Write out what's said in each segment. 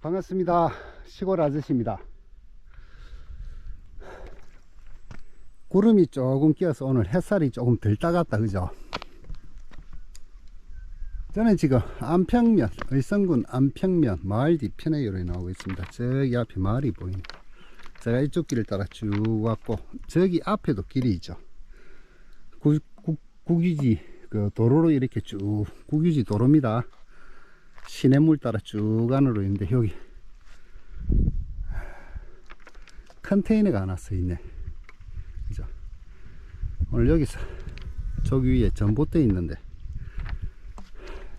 반갑습니다. 시골 아저씨입니다. 구름이 조금 끼어서 오늘 햇살이 조금 덜 따갔다, 그죠? 저는 지금 안평면, 의성군 안평면 마을 뒤편에 요리 나오고 있습니다. 저기 앞에 마을이 보입니다. 제가 이쪽 길을 따라 쭉 왔고, 저기 앞에도 길이 있죠. 구, 구, 국유지, 그 도로로 이렇게 쭉, 국유지 도로입니다. 시냇물 따라 쭉 안으로 있는데, 여기 컨테이너가 하나 서 있네. 그죠? 오늘 여기서 저기 위에 전봇대 있는데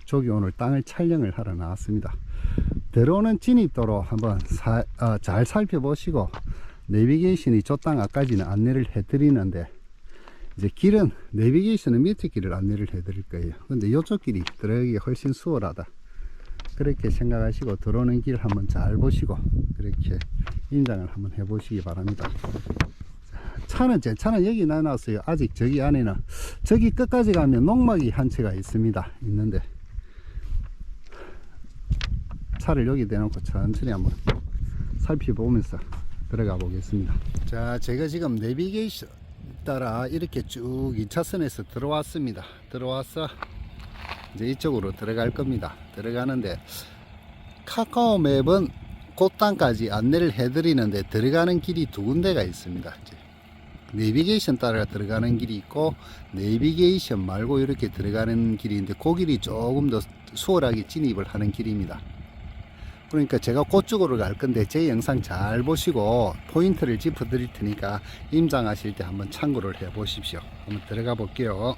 저기 오늘 땅을 촬영을 하러 나왔습니다. 들어오는 진입도로 한번 사- 어, 잘 살펴보시고 내비게이션이 저 땅 앞까지는 안내를 해 드리는데 이제 길은 내비게이션은 밑에 길을 안내를 해 드릴 거예요. 근데 이쪽 길이 들어가기가 훨씬 수월하다. 그렇게 생각하시고 들어오는 길 한번 잘 보시고 그렇게 인장을 한번 해 보시기 바랍니다. 차는 제 차는 여기 나놨어요. 아직 저기 안에는 저기 끝까지 가면 농막이 한 채가 있습니다. 있는데 차를 여기 대놓고 천천히 한번 살펴보면서 들어가 보겠습니다. 자, 제가 지금 내비게이션 따라 이렇게 쭉 2차선에서 들어왔습니다. 들어와서 이제 이쪽으로 들어갈 겁니다. 들어가는데 카카오 맵은 꽃땅까지 안내를 해드리는데 들어가는 길이 두 군데가 있습니다. 내비게이션 따라 들어가는 길이 있고 내비게이션 말고 이렇게 들어가는 있는데 그 길이 조금 더 수월하게 진입을 하는 길입니다. 그러니까 제가 그쪽으로 갈 건데 제 영상 잘 보시고 포인트를 짚어 드릴 테니까 임장하실 때 한번 참고를 해 보십시오. 한번 들어가 볼게요.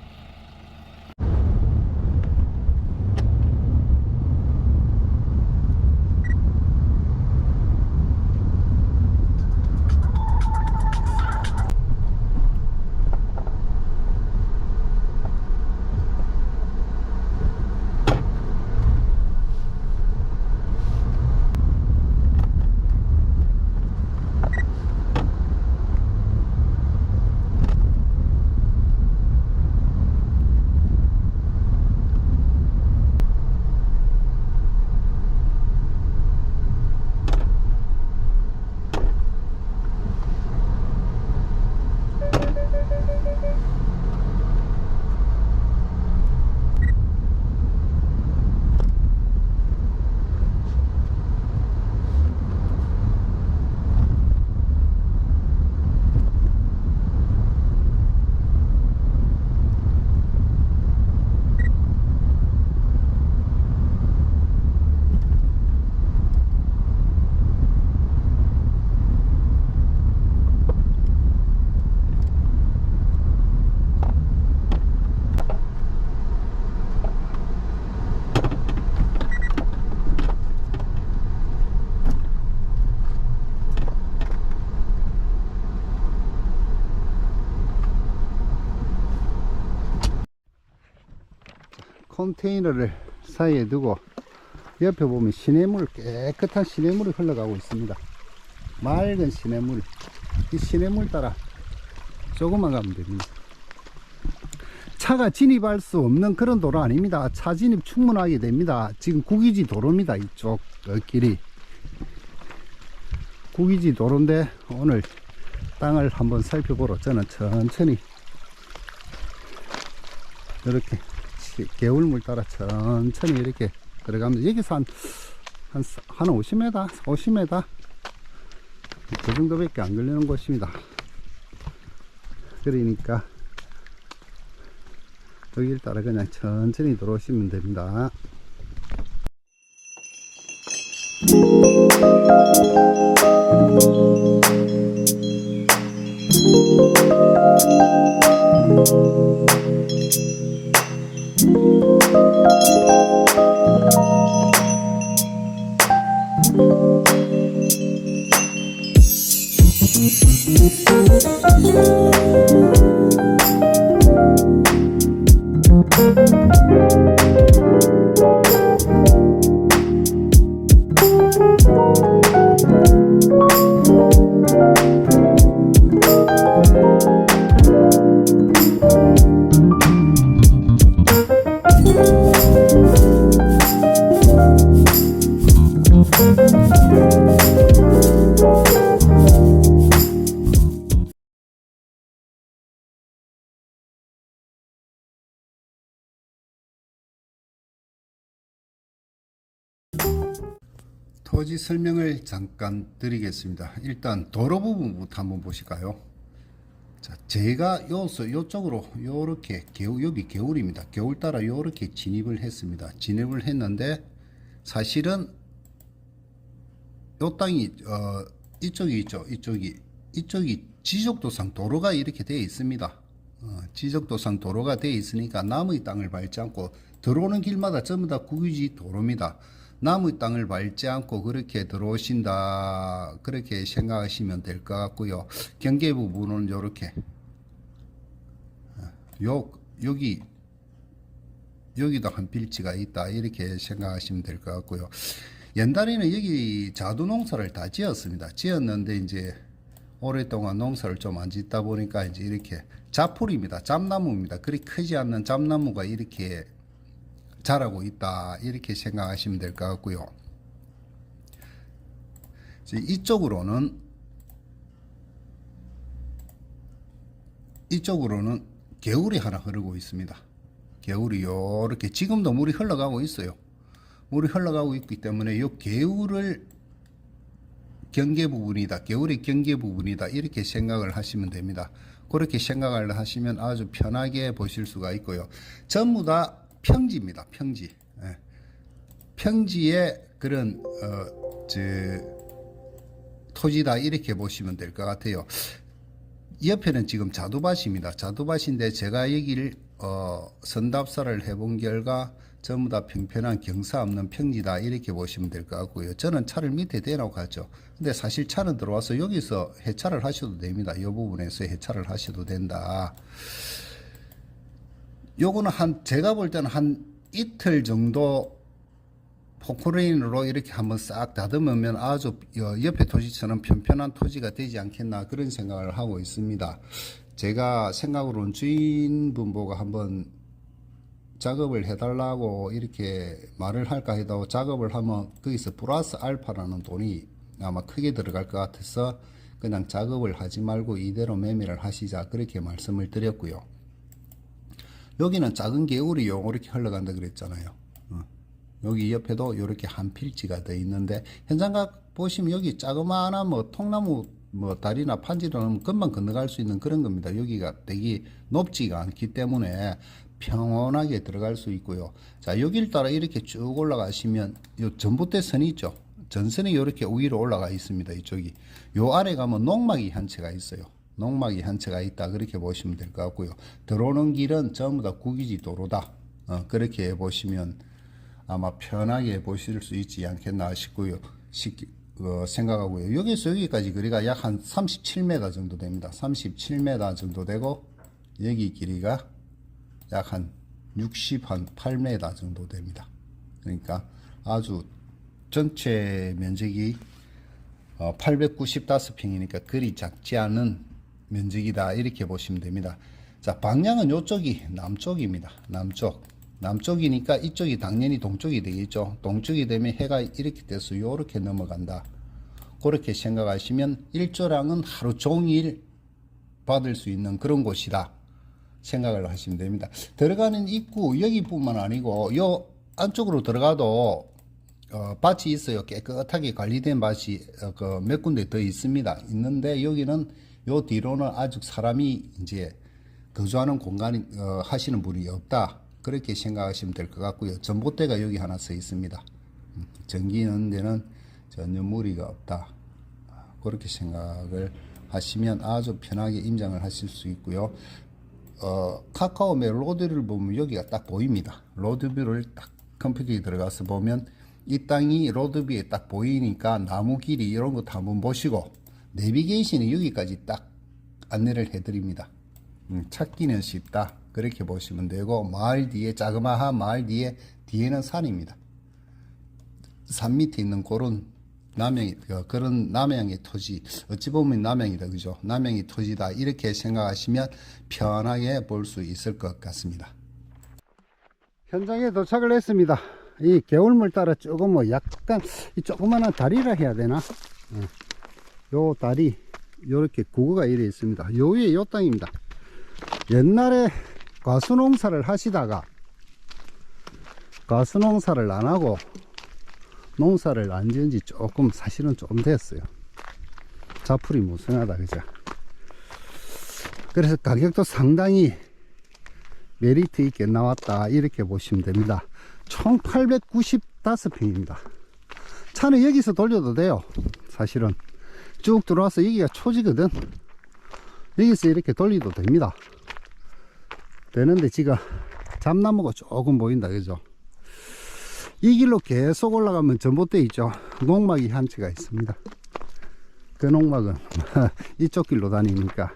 컨테이너를 사이에 두고 옆에 보면 시냇물 깨끗한 시냇물이 흘러가고 있습니다. 맑은 시냇물. 이 시냇물 따라 조금만 가면 됩니다. 차가 진입할 수 없는 그런 도로 아닙니다. 차 진입 충분하게 됩니다. 지금 국유지 도로입니다. 이쪽 그 길이. 국유지 도로인데 오늘 땅을 한번 살펴보러 저는 천천히 이렇게 시- 개울물 따라 천천히 이렇게 들어가면 여기서 한, 한, 한 50m, 50m 그 정도밖에 안 걸리는 곳입니다. 그러니까 여길 따라 그냥 천천히 들어오시면 됩니다. Thank 토지 설명을 잠깐 드리겠습니다. 일단 도로 부분부터 한번 보실까요? 자, 제가 요서 요쪽으로 요렇게 개울 여기 개울입니다. 개울 따라 요렇게 진입을 했습니다. 진입을 했는데 사실은 요 땅이 어 이쪽이 있죠. 이쪽이 이쪽이 지적도상 도로가 이렇게 되어 있습니다. 어, 지적도상 도로가 되어 있으니까 남의 땅을 밟지 않고 들어오는 길마다 전부 다 국유지 도로입니다. 남의 땅을 밟지 않고 그렇게 들어오신다 그렇게 생각하시면 될 것 같고요. 경계 부분은 이렇게 요 여기 여기도 한 필지가 있다 이렇게 생각하시면 될 것 같고요. 옛날에는 여기 자두 농사를 다 지었습니다. 지었는데 이제 오랫동안 농사를 좀 안 짓다 보니까 이제 이렇게 자풀입니다. 잡나무입니다. 그리 크지 않는 잡나무가 이렇게 자라고 있다 이렇게 생각하시면 될 것 같고요. 이쪽으로는 이쪽으로는 개울이 하나 흐르고 있습니다. 개울이 요렇게 지금도 물이 흘러가고 있어요. 물이 흘러가고 있기 때문에 요 개울을 경계 부분이다. 개울의 경계 부분이다. 이렇게 생각을 하시면 됩니다. 그렇게 생각을 하시면 아주 편하게 보실 수가 있고요. 전부 다 평지입니다. 평지. 예. 평지의 그런 어, 저, 토지다 이렇게 보시면 될 것 같아요. 옆에는 지금 자두밭입니다. 자두밭인데 제가 여기를 어, 선답사를 해본 결과 전부 다 평평한 경사 없는 평지다 이렇게 보시면 될 것 같고요. 저는 차를 밑에 대놓고 갔죠. 근데 사실 차는 들어와서 여기서 해차를 하셔도 됩니다. 이 부분에서 해차를 하셔도 된다. 요거는 한 제가 볼 때는 한 이틀 정도 포크레인으로 이렇게 한번 싹 다듬으면 아주 여- 옆에 토지처럼 편편한 토지가 되지 않겠나 그런 생각을 하고 있습니다. 제가 생각으로는 주인분 보고 한번 작업을 해달라고 이렇게 말을 할까 해도 작업을 하면 거기서 플러스 알파라는 돈이 아마 크게 들어갈 것 같아서 그냥 작업을 하지 말고 이대로 매매를 하시자 그렇게 말씀을 드렸고요. 여기는 작은 개울이 요렇게 흘러간다 그랬잖아요. 어. 여기 옆에도 이렇게 한 필지가 더 있는데 현장각 보시면 여기 자그마한 뭐 통나무 뭐 다리나 판지로는 금방 건너갈 수 있는 그런 겁니다. 여기가 되게 높지가 않기 때문에 평온하게 들어갈 수 있고요. 자 여기를 따라 이렇게 쭉 올라가시면 요 전봇대 선이 있죠. 전선이 이렇게 위로 올라가 있습니다. 이쪽이 요 아래 가면 농막이 한 채가 있어요. 농막이 한 채가 있다 그렇게 보시면 될 것 같고요. 들어오는 길은 전부 다 국유지 도로다. 어, 그렇게 보시면 아마 편하게 보실 수 있지 않겠나 싶고요. 시, 어, 생각하고요. 여기서 여기까지 거리가 약 한 37m 정도 됩니다. 37m 정도 되고 여기 길이가 약 한 68m 정도 됩니다. 그러니까 아주 전체 면적이 어, 895평이니까 그리 작지 않은 면적이다 이렇게 보시면 됩니다. 자 방향은 이쪽이 남쪽입니다. 남쪽 남쪽이니까 이쪽이 당연히 동쪽이 되겠죠. 동쪽이 되면 해가 이렇게 돼서 이렇게 넘어간다. 그렇게 생각하시면 일조량은 하루 종일 받을 수 있는 그런 곳이다. 생각을 하시면 됩니다. 들어가는 입구 여기뿐만 아니고 요 안쪽으로 들어가도 어, 밭이 있어요. 깨끗하게 관리된 밭이 어, 그 몇 군데 더 있습니다. 있는데 여기는 요 뒤로는 아직 사람이 이제 거주하는 공간이 어, 하시는 분이 없다. 그렇게 생각하시면 될 것 같고요. 전봇대가 여기 하나 서 있습니다. 음, 전기는 데는 전혀 무리가 없다. 아, 그렇게 생각을 하시면 아주 편하게 임장을 하실 수 있고요. 어, 카카오맵 로드를 보면 여기가 딱 보입니다. 로드뷰를 딱 컴퓨터에 들어가서 보면 이 땅이 로드뷰에 딱 보이니까 나무 길이 이런 것도 한번 보시고 내비게이션이 여기까지 딱 안내를 해드립니다. 음, 찾기는 쉽다. 그렇게 보시면 되고 마을 뒤에 자그마한 마을 뒤에 뒤에는 산입니다. 산 밑에 있는 그런 남양이 그- 그런 남양의 토지 어찌 보면 남양이다 그죠 남양의 토지다 이렇게 생각하시면 편하게 볼 수 있을 것 같습니다 현장에 도착을 했습니다 이 개울물 따라 조금 뭐 약간 이 조그마한 다리라 해야 되나 예. 요 다리 요렇게 구구가 이래 있습니다 요 위에 요 땅입니다 옛날에 과수농사를 하시다가 과수농사를 안 하고 농사를 안 지은 지 조금 사실은 좀 됐어요. 자풀이 무성하다 그죠? 그래서 가격도 상당히 메리트 있게 나왔다 이렇게 보시면 됩니다. 총 895평입니다. 차는 여기서 돌려도 돼요. 사실은 쭉 들어와서 여기가 초지거든. 여기서 이렇게 돌리도 됩니다. 되는데 지가 잠나무가 조금 보인다 그죠? 이 길로 계속 올라가면 전봇대 있죠. 농막이 한 채가 있습니다. 그 농막은 이쪽 길로 다니니까.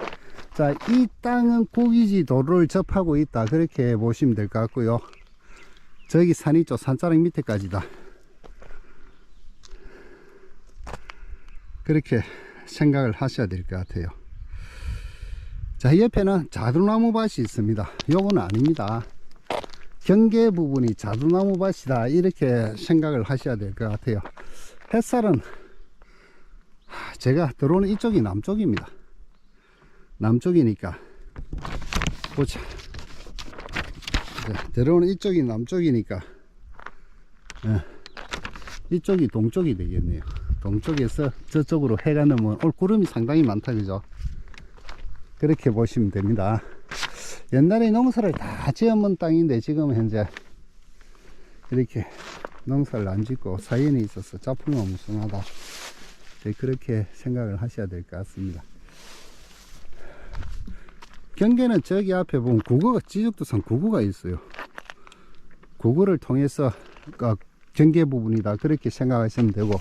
자, 이 땅은 고기지 도로를 접하고 있다. 그렇게 보시면 될 것 같고요. 저기 산 있죠. 산자락 밑에까지다. 그렇게 생각을 하셔야 될 것 같아요. 자, 옆에는 자두나무 밭이 있습니다. 요거는 아닙니다. 경계 부분이 자두나무 밭이다. 이렇게 생각을 하셔야 될 것 같아요. 햇살은 하, 제가 들어오는 이쪽이 남쪽입니다. 남쪽이니까 보자. 자, 들어오는 이쪽이 남쪽이니까 예, 이쪽이 동쪽이 되겠네요. 동쪽에서 저쪽으로 해가 넘으면 올 구름이 상당히 많다 그죠? 그렇게 보시면 됩니다. 옛날에 농사를 다 지어본 땅인데 지금 현재 이렇게 농사를 안 짓고 사연이 있어서 자풍만 무성하다. 네, 그렇게 생각을 하셔야 될 것 같습니다. 경계는 저기 앞에 보면 구구가 지적도상 구구가 있어요. 구구를 통해서 그 경계 부분이다 그렇게 생각하시면 되고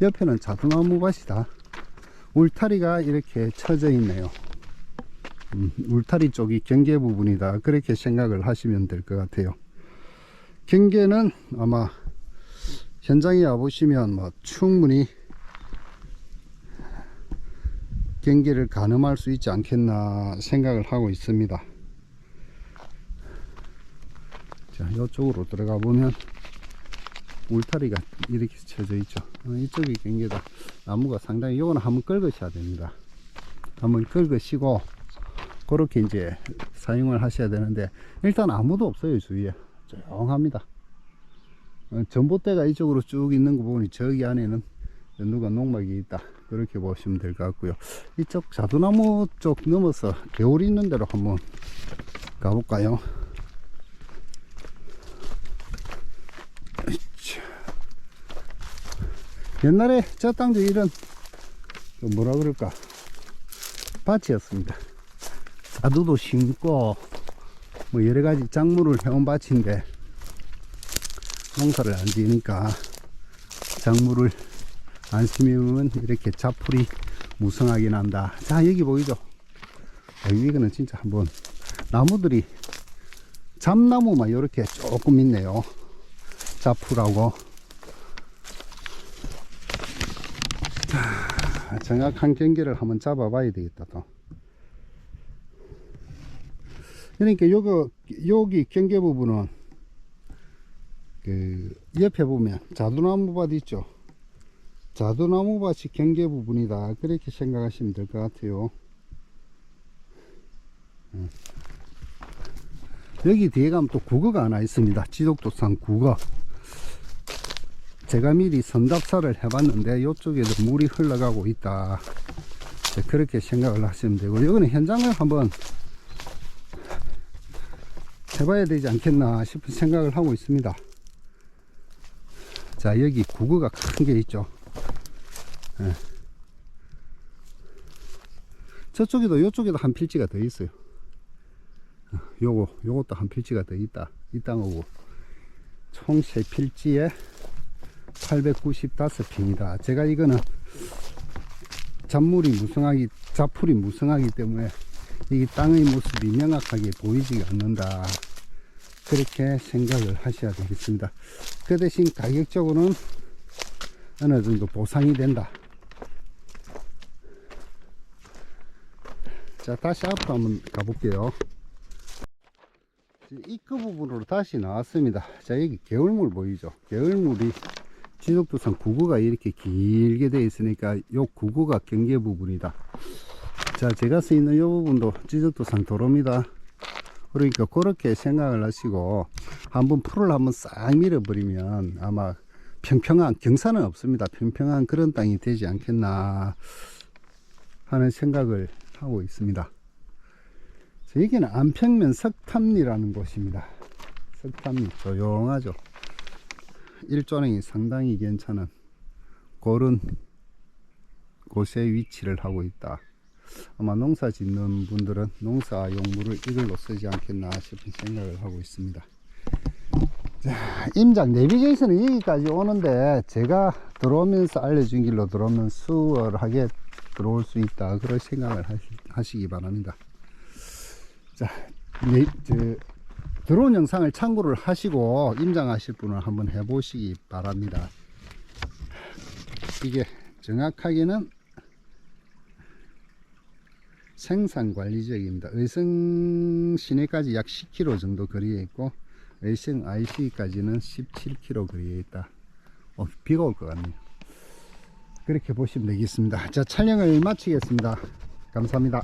옆에는 자두나무 밭이다. 울타리가 이렇게 쳐져 있네요. 음, 울타리 쪽이 경계 부분이다 그렇게 생각을 하시면 될 것 같아요. 경계는 아마 현장에 와보시면 뭐 충분히 경계를 가늠할 수 있지 않겠나 생각을 하고 있습니다. 자, 이쪽으로 들어가 보면 울타리가 이렇게 쳐져 있죠. 어, 이쪽이 경계다. 나무가 상당히 요거는 한번 긁으셔야 됩니다. 한번 긁으시고 그렇게 이제 사용을 하셔야 되는데 일단 아무도 없어요 주위에 조용합니다. 어, 전봇대가 이쪽으로 쭉 있는 거 보니 저기 안에는 누가 농막이 있다 그렇게 보시면 될 것 같고요 이쪽 자두나무 쪽 넘어서 개울이 있는 데로 한번 가볼까요 으쌰. 옛날에 저 땅도 이런 그 뭐라 그럴까 밭이었습니다 자두도 심고 뭐 여러 가지 작물을 해온 밭인데 농사를 안 지으니까 작물을 안 심으면 이렇게 자풀이 무성하게 난다. 자, 여기 보이죠? 이거는 진짜 한번 나무들이 잠나무만 이렇게 조금 있네요. 자풀하고. 자, 정확한 경계를 한번 잡아 봐야 되겠다, 또. 그러니까 요거, 여기 경계 부분은 그 옆에 보면 자두나무 밭 있죠. 자두나무 밭이 경계 부분이다. 그렇게 생각하시면 될 것 같아요. 음. 여기 뒤에 가면 또 국어가 하나 있습니다. 지독도상 국어. 제가 미리 선답사를 해봤는데 이쪽에도 물이 흘러가고 있다. 네, 그렇게 생각을 하시면 되고 여기는 현장을 한번 해봐야 되지 않겠나 싶은 생각을 하고 있습니다. 자 여기 구구가 큰 게 있죠 예. 저쪽에도 요쪽에도 한 필지가 더 있어요 어, 요거 요것도 한 필지가 더 있다 이 땅하고 총 세 필지에 895평이다 제가 이거는 잡물이 무성하기 잡풀이 무성하기 때문에 이 땅의 모습이 명확하게 보이지 않는다 그렇게 생각을 하셔야 되겠습니다. 그 대신 가격적으로는 어느 정도 보상이 된다. 자, 다시 앞으로 한번 가볼게요. 입구 부분으로 다시 나왔습니다. 자, 여기 개울물 보이죠? 개울물이 지독도상 구구가 이렇게 길게 되어 있으니까 요 구구가 경계 부분이다. 자, 제가 쓰이는 요 부분도 지적도상 도로입니다. 그러니까 그렇게 생각을 하시고 한번 풀을 한번 싹 밀어 버리면 아마 평평한 경사는 없습니다. 평평한 그런 땅이 되지 않겠나 하는 생각을 하고 있습니다. 자, 여기는 안평면 석탑리라는 곳입니다. 석탑리 조용하죠. 일조량이 상당히 괜찮은 그런 곳에 위치를 하고 있다. 아마 농사 짓는 분들은 농사 용물을 이걸로 쓰지 않겠나 싶은 생각을 하고 있습니다. 자, 임장 내비게이션은 여기까지 오는데 제가 들어오면서 알려준 길로 들어오면 수월하게 들어올 수 있다. 그런 생각을 하시, 하시기 바랍니다. 자, 네, 저, 들어온 영상을 참고를 하시고 임장하실 분은 한번 해보시기 바랍니다. 이게 정확하게는 생산관리 지역입니다. 의성 시내까지 약 10km 정도 거리에 있고 의성 IC까지는 17km 거리에 있다. 어, 비가 올 것 같네요. 그렇게 보시면 되겠습니다. 자, 촬영을 마치겠습니다. 감사합니다.